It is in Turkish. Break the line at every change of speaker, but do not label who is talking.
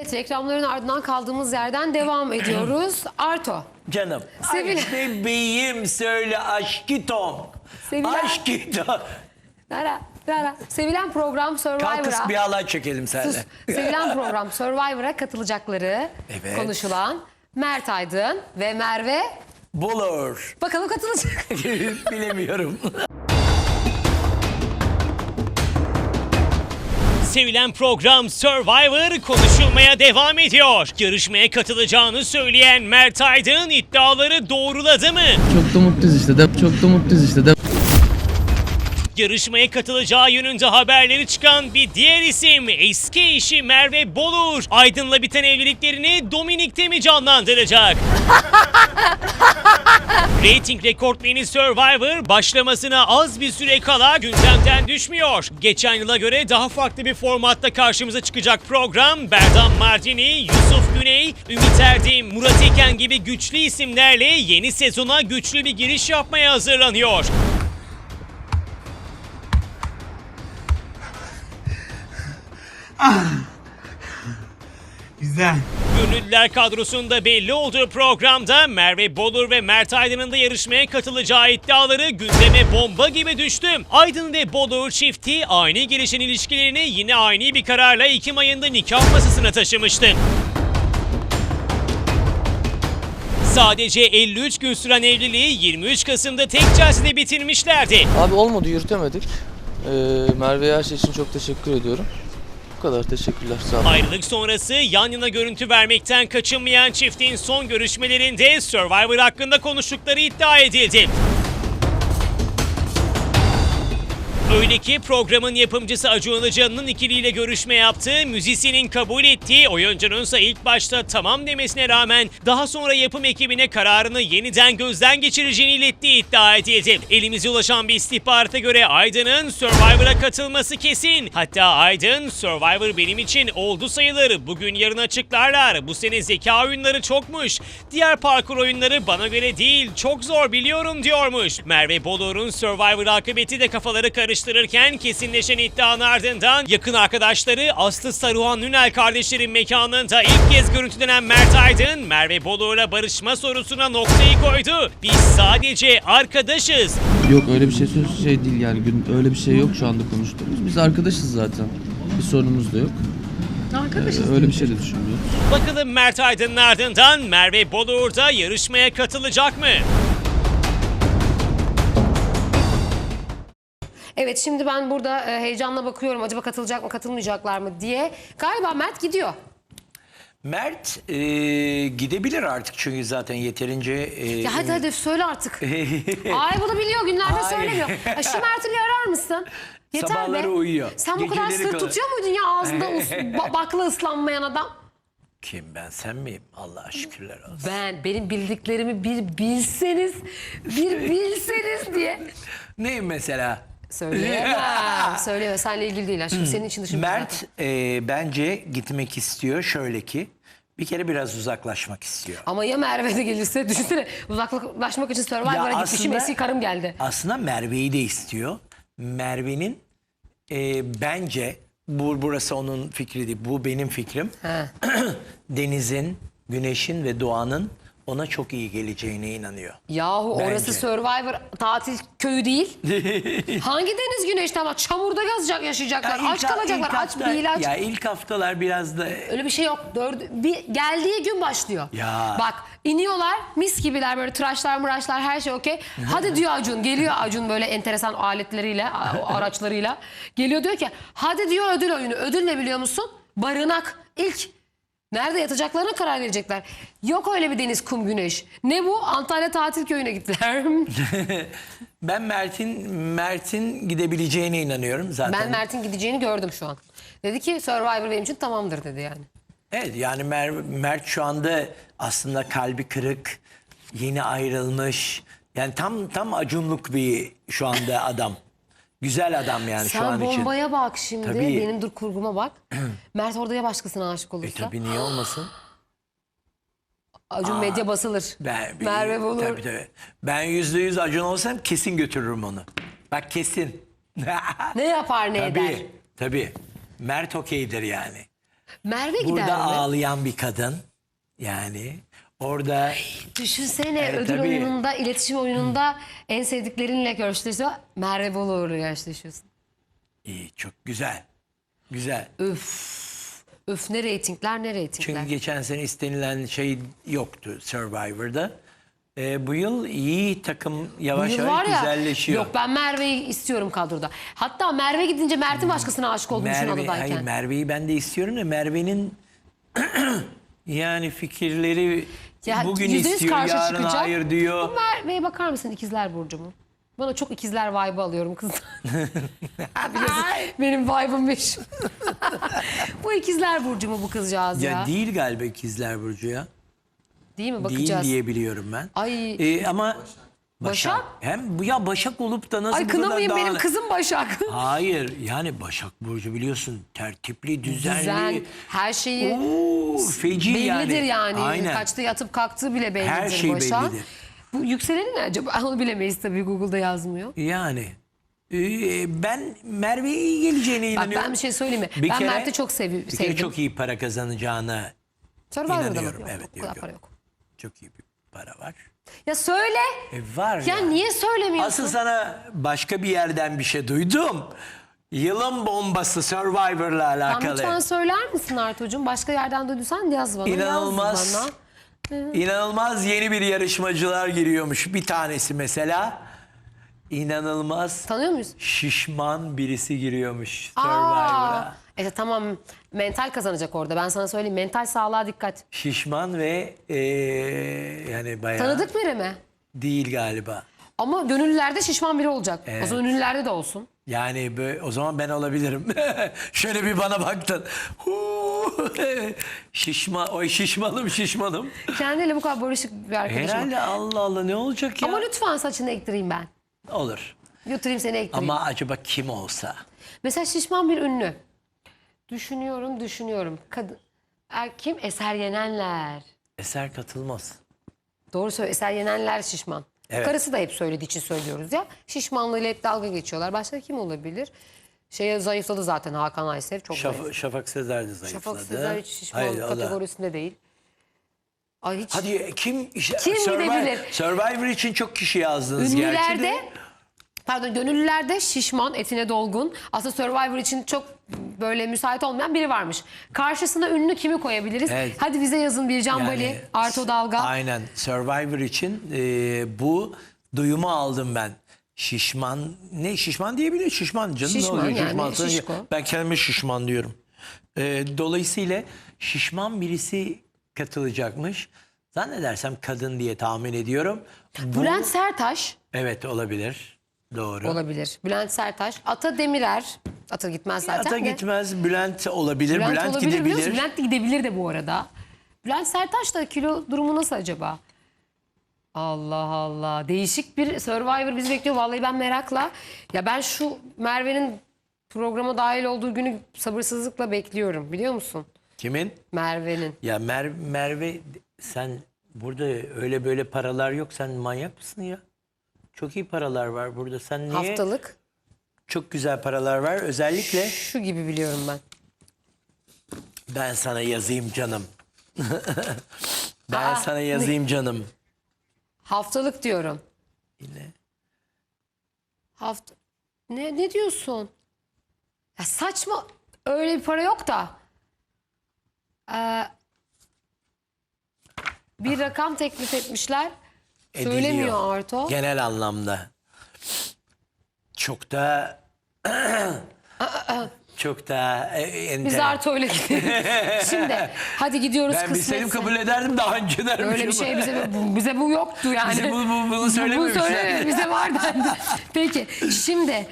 Evet reklamların ardından kaldığımız yerden devam ediyoruz. Arto.
Canım.
Sevil-
Ay bebeğim söyle aşkitom.
Sevilen-
Aşkitom.
Rara, rara. Sevilen program Survivor'a.
bir halay çekelim
Sus.
seninle.
Sevilen program Survivor'a katılacakları
Evet.
konuşulan Mert Aydın ve Merve
Bulur.
bakalım katılacak.
Bilemiyorum.
Sevilen program Survivor konuşulmaya devam ediyor. Yarışmaya katılacağını söyleyen Mert Aydın iddiaları doğruladı mı?
Çok da mutluyuz işte de çok da mutluyuz işte de.
Yarışmaya katılacağı yönünde haberleri çıkan bir diğer isim eski eşi Merve Bolur. Aydın'la biten evliliklerini Dominik'te mi canlandıracak? Rating rekortmeni Survivor başlamasına az bir süre kala gündemden düşmüyor. Geçen yıla göre daha farklı bir formatta karşımıza çıkacak program Berdan Mardini, Yusuf Güney, Ümit Erdim, Murat Eken gibi güçlü isimlerle yeni sezona güçlü bir giriş yapmaya hazırlanıyor.
Güzel.
Gönüllüler kadrosunda belli olduğu programda Merve Bolur ve Mert Aydın'ın da yarışmaya katılacağı iddiaları gündeme bomba gibi düştü. Aydın ve Bolur çifti aynı gelişen ilişkilerini yine aynı bir kararla Ekim ayında nikah masasına taşımıştı. Sadece 53 gün süren evliliği 23 Kasım'da tek celsede bitirmişlerdi.
Abi olmadı yürütemedik. Ee, Merve'ye her şey için çok teşekkür ediyorum. Kadar teşekkürler sağ olun.
Ayrılık sonrası yan yana görüntü vermekten kaçınmayan çiftin son görüşmelerinde Survivor hakkında konuştukları iddia edildi. Öyle ki programın yapımcısı Acun Ilıcalı'nın ikiliyle görüşme yaptığı, müzisyenin kabul ettiği, oyuncunun ise ilk başta tamam demesine rağmen daha sonra yapım ekibine kararını yeniden gözden geçireceğini ilettiği iddia edildi. Elimize ulaşan bir istihbarata göre Aydın'ın Survivor'a katılması kesin. Hatta Aydın, Survivor benim için oldu sayılır. Bugün yarın açıklarlar. Bu sene zeka oyunları çokmuş. Diğer parkur oyunları bana göre değil, çok zor biliyorum diyormuş. Merve Bolur'un Survivor akıbeti de kafaları karıştırırken kesinleşen iddianın ardından yakın arkadaşları Aslı Saruhan Nünel kardeşlerin mekanında ilk kez görüntülenen Mert Aydın, Merve Bolur'la barışma sorusuna noktayı koydu. Biz sadece arkadaşız.
Yok öyle bir şey söz şey değil yani gün öyle bir şey yok şu anda konuştuğumuz. Biz arkadaşız zaten. Bir sorunumuz da yok. Arkadaşız. öyle bir şey de düşünmüyoruz.
Bakalım Mert Aydın'ın ardından Merve Bolur da yarışmaya katılacak mı?
Evet şimdi ben burada e, heyecanla bakıyorum acaba katılacak mı katılmayacaklar mı diye. Galiba Mert gidiyor.
Mert e, gidebilir artık çünkü zaten yeterince... e,
Ya hadi hadi söyle artık. Ay bunu biliyor günlerde
Ay.
söylemiyor. Ya şu Mert'i bir arar mısın? Yeter
Sabahları
be.
uyuyor.
Sen bu kadar sır tutuyor muydun ya ağzında ba- bakla ıslanmayan adam?
Kim ben sen miyim? Allah'a şükürler olsun.
Ben benim bildiklerimi bir bilseniz, bir bilseniz diye.
Ne mesela?
Söyleyemem. Söyleyemem. Seninle ilgili değil aşkım. Senin için dışında.
Mert e, bence gitmek istiyor şöyle ki bir kere biraz uzaklaşmak istiyor.
Ama ya Merve de gelirse düşünsene uzaklaşmak için Survivor'a
Ya
gitmişim eski karım geldi.
Aslında Merve'yi de istiyor. Merve'nin e, bence bu burası onun fikri değil. Bu benim fikrim. Denizin, güneşin ve doğanın ona çok iyi geleceğine inanıyor.
Yahu
Bence.
orası Survivor tatil köyü değil. Hangi deniz güneşte ama çamurda yazacak yaşayacaklar.
Ya
aç kalacaklar. aç
hafta-
bir ilaç.
Ya ilk haftalar biraz da
Öyle bir şey yok. Dördü, bir geldiği gün başlıyor.
Ya.
Bak iniyorlar mis gibiler böyle tıraşlar mıraşlar her şey okey. Hadi diyor Acun. Geliyor Acun böyle enteresan aletleriyle araçlarıyla. Geliyor diyor ki hadi diyor ödül oyunu. Ödül ne biliyor musun? Barınak. İlk Nerede yatacaklarına karar verecekler. Yok öyle bir deniz, kum, güneş. Ne bu? Antalya tatil köyüne gittiler.
ben Mert'in Mert'in gidebileceğine inanıyorum zaten.
ben Mert'in gideceğini gördüm şu an. Dedi ki Survivor benim için tamamdır dedi yani.
Evet yani Mer- Mert şu anda aslında kalbi kırık, yeni ayrılmış. Yani tam tam acunluk bir şu anda adam. Güzel adam yani şu
Sen
an için.
bombaya bak şimdi.
Tabii.
Benim dur kurguma bak. Mert orada ya başkasına aşık
E
olursa.
tabii niye olmasın?
Acun medya basılır.
Ben,
Merve bulur.
Tabii tabii. Ben yüzde yüz acun olsam kesin götürürüm onu. Bak kesin.
Ne yapar ne eder.
tabii tabii. Mert okeydir yani.
Merve gider
Burada
mi?
ağlayan bir kadın. Yani orada
Düşünsene
Evet,
ödül
tabii.
oyununda, iletişim oyununda en sevdiklerinle görüştüğünüzde Merve Boluğur'la karşılaşıyorsun.
iyi, çok güzel. Güzel.
Öf. Öf ne reytingler ne reytingler.
Çünkü geçen sene istenilen şey yoktu Survivor'da. Ee, bu yıl iyi takım yavaş
yıl
yavaş güzelleşiyor.
Yok ben Merve'yi istiyorum kadroda. Hatta Merve gidince Mert'in başkasına aşık olduğunu düşün
Merve,
odadayken.
hayır, Merve'yi ben de istiyorum da Merve'nin yani fikirleri
Ya,
bugün istiyor,
karşı
yarın
çıkacak.
hayır diyor.
Bu Merve'ye bakar mısın ikizler burcu mu? Bana çok ikizler vibe alıyorum kızlar. Biliyorsun, benim vibe'ım meşhur. bu ikizler burcu mu bu kızcağız ya?
Ya değil galiba ikizler Burcu ya.
Değil mi?
Değil
Bakacağız.
diye biliyorum ben.
Ay.
Ee, ama
Başak?
Hem bu ya Başak olup da nasıl
Ay
bu kadar
kınamayın benim
dağınık-
kızım Başak.
Hayır yani Başak Burcu biliyorsun tertipli, düzenli.
Düzen, her şeyi
Oo, feci
bellidir yani.
Aynen.
Kaçta yatıp kalktığı bile bellidir
Her şey
Başak.
bellidir.
Bu yükseleni ne acaba? Onu bilemeyiz tabii Google'da yazmıyor.
Yani ee, ben Merve'ye iyi geleceğine
Bak
inanıyorum.
ben bir şey söyleyeyim mi?
Bir
ben
kere-
Mert'i çok sevi
Bir kere
sevdim.
çok iyi para kazanacağına
Survivor'da mı?
inanıyorum.
Yok,
Evet,
o kadar
yok,
para
yok.
yok.
çok iyi bir para var.
Ya söyle.
E var
Ya niye söylemiyorsun?
Asıl sana başka bir yerden bir şey duydum. Yılın bombası Survivor'la
Tamam,
alakalı.
lütfen söyler misin Artucuğum? Başka yerden duyduysan yaz bana.
İnanılmaz.
Yaz bana.
İnanılmaz yeni bir yarışmacılar giriyormuş. Bir tanesi mesela inanılmaz
Tanıyor muyuz?
şişman birisi giriyormuş
Aa,
Survivor'a.
e, tamam mental kazanacak orada. Ben sana söyleyeyim mental sağlığa dikkat.
Şişman ve eee, yani bayağı
Tanıdık biri mi?
değil galiba.
Ama gönüllülerde şişman biri olacak. O zaman ünlülerde de olsun.
Yani böyle, o zaman ben olabilirim. Şöyle bir bana baktın. Huu. Şişma, oy şişmanım şişmanım.
Kendiyle bu kadar barışık bir arkadaşım. var.
Herhalde Allah Allah ne olacak ya?
Ama lütfen saçını ektireyim ben.
Olur.
Götüreyim seni ektireyim.
Ama acaba kim olsa?
Mesela şişman bir ünlü. Düşünüyorum, düşünüyorum. Kadın. Er, kim? Eser Yenenler.
Eser katılmaz.
Doğru söylüyor. Eser Yenenler şişman.
Evet.
Karısı da hep söylediği için söylüyoruz ya. Şişmanlığıyla hep dalga geçiyorlar. Başka kim olabilir? Şeye zayıfladı zaten Hakan Aysev. Çok zayıf.
Şaf- Şafak Sezer de zayıfladı.
Şafak Sezer hiç şişman
Hayır,
kategorisinde değil. Ay hiç.
Hadi kim?
Kim gidebilir?
Survivor için çok kişi yazdınız gerçi
Ünlülerde
de.
Pardon gönüllülerde şişman etine dolgun aslında Survivor için çok böyle müsait olmayan biri varmış. Karşısına ünlü kimi koyabiliriz?
Evet.
Hadi bize yazın Bircan
Yani
Bali, Arto Dalga.
Aynen. Survivor için e, bu duyumu aldım ben. Şişman ne şişman diyebilir şişman canım
Şişman
ne oluyor
yani,
şişman
şişko.
ben kendime şişman diyorum. E, dolayısıyla şişman birisi katılacakmış. Zannedersem kadın diye tahmin ediyorum. Bu,
Bülent Sertaş
evet olabilir. Doğru.
olabilir. Bülent Sertaş, Ata Demirer. Ata gitmez zaten
Ata
de.
gitmez. Bülent olabilir. Bülent,
olabilir biliyor musun?
gidebilir.
Bülent de gidebilir de bu arada. Bülent Sertaş da kilo durumu nasıl acaba? Allah Allah. Değişik bir Survivor bizi bekliyor. Vallahi ben merakla. Ya ben şu Merve'nin programa dahil olduğu günü sabırsızlıkla bekliyorum. Biliyor musun?
Kimin?
Merve'nin.
Ya Mer Merve sen burada öyle böyle paralar yok. Sen manyak mısın ya? Çok iyi paralar var burada. Sen niye?
Haftalık.
Çok güzel paralar var. Özellikle
Şu gibi biliyorum ben.
ben sana yazayım canım. ben
Aa,
sana yazayım canım.
Haftalık diyorum.
Yine.
Hafta... Ne, ne diyorsun? Ya saçma. Öyle bir para yok da. Ee, bir rakam teklif etmişler.
Ediliyor.
Söylemiyor Arto.
Genel anlamda. Çok da çok da e, enter.
Biz Arto'yla gidelim. Şimdi hadi gidiyoruz
ben bilseydim
kısmetse.
kabul ederdim daha önce dermişim.
Öyle bir şey bize bu, bize bu yoktu yani.
Bize bu- bu- bunu
Bu
söylememişler.
söyle bize var dendi. Peki şimdi